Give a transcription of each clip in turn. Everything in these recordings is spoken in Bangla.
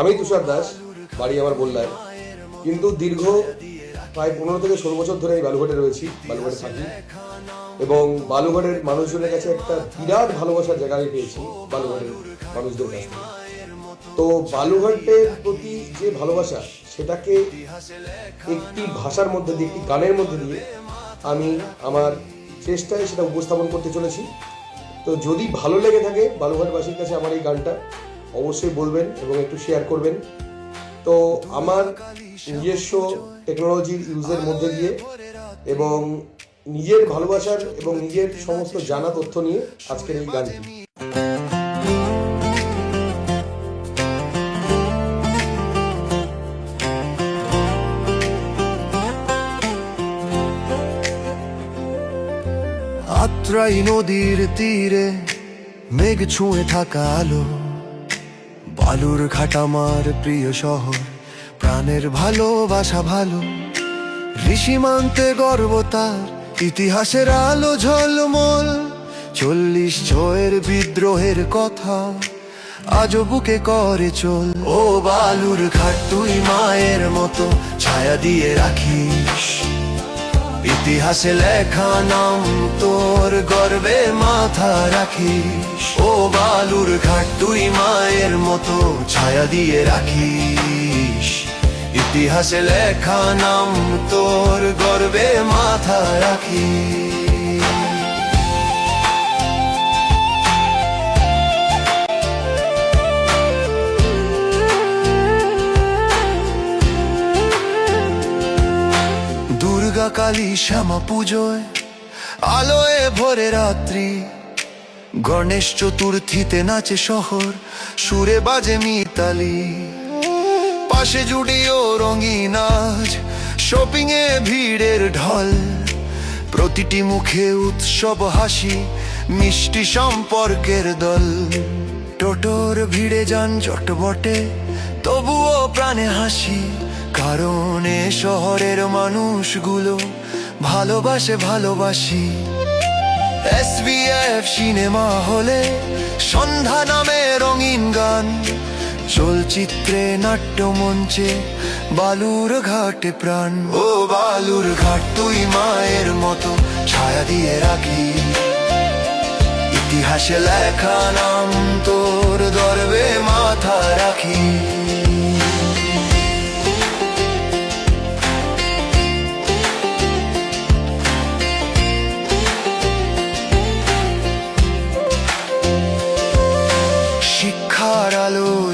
আমি তুষার দাস, বাড়ি আমার বললায় কিন্তু দীর্ঘ প্রায় পনেরো থেকে ষোলো বছর ধরে আমি বালুঘাটে রয়েছি, বালুঘাটে থাকি। এবং বালুঘাটের মানুষজনের কাছে একটা বিরাট ভালোবাসার জায়গা আমি পেয়েছি, বালুঘাটের মানুষদের কাছ তো বালুঘাটের প্রতি যে ভালোবাসা, সেটাকে একটি ভাষার মধ্যে দিয়ে, একটি গানের মধ্যে দিয়ে আমি আমার চেষ্টায় সেটা উপস্থাপন করতে চলেছি। তো যদি ভালো লেগে থাকে বালুঘাটবাসীর কাছে আমার এই গানটা অবশ্যই বলবেন এবং একটু শেয়ার করবেন। তো আমার নিজস্ব টেকনোলজির ইউজের মধ্যে দিয়ে এবং নিজের ভালোবাসার এবং নিজের সমস্ত জানা তথ্য নিয়ে আজকের এই গানটি। আত্রাই নদীর তীরে মেঘ ছুঁয়ে থাকা আলো। বালুর ঘাট আমার প্রিয় শহর। প্রাণের ভালোবাসা ভালো। ঋষিমান্তে গর্ব তার। ইতিহাসের আলো ঝলমল। চল্লিশ ছয়ের বিদ্রোহের কথা আজও বুকে করে চল। ও বালুর ঘাট, তুই মায়ের মতো। ছায়া দিয়ে রাখিস। ইতিহাসে লেখা নাম তোর গর্বে মাথা রাখিস। ও বালুর ঘাট তুই মায়ের মতো ছায়া দিয়ে রাখিস। ইতিহাসে লেখা নাম তোর গর্বে মাথা রাখিস। দুর্গা কালী শ্যামা পুজোয়, আলোয় ভরে রাত্রি। গণেশ চতুর্থীতে নাচে শহর, সুরে বাজে মিতালি। পাশে জুডিও রঙিন শপিং এ ভিড়ের ঢল। প্রতিটি মুখে উৎসব হাসি, মিষ্টি সম্পর্কের দল। টোটোর ভিড়ে যান জট বটে তবুও প্রাণে হাসি কারণ শহরের মানুষগুলো ভালোবাসে ভালোবাসি। এসবিএফ সিনেমা হলে সন্ধ্যা নামে রঙিন গান, চলচ্চিত্রে নাট্যমঞ্চে বালুর ঘাটে প্রাণ। ও বালুর ঘাট, তুই মায়ের মতো ছায়া দিয়ে রাখি। ইতিহাসে লেখা নাম তোর গর্বে মাথা রাখি।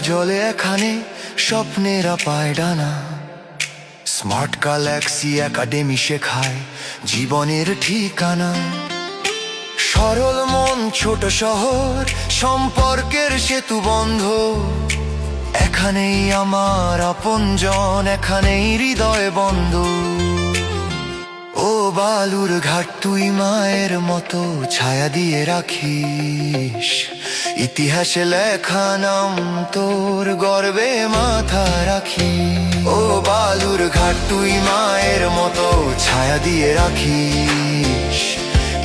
জলে এখানে স্বপ্নেরা পায় ডানা। স্মার্ট গ্যালাক্সি একাডেমি শেখায় জীবনের ঠিকানা। সরল মন, ছোট শহর, সম্পর্কের সেতু বন্ধ। এখানেই আমার আপনজন, এখানেই হৃদয় বন্ধ। বালুর ঘাট তুই মায়ের মতো ছায়া দিয়ে রাখিস। ইতিহাসে লেখা নাম তোর গর্বে মাথা রাখি ও বালুর ঘাট তুই মায়ের মতো ছায়া দিয়ে রাখিস।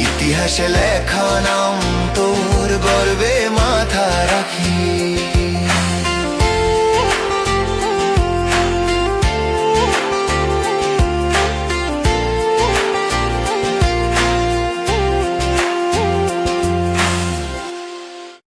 ইতিহাসে লেখা নাম তোর গর্বে মাথা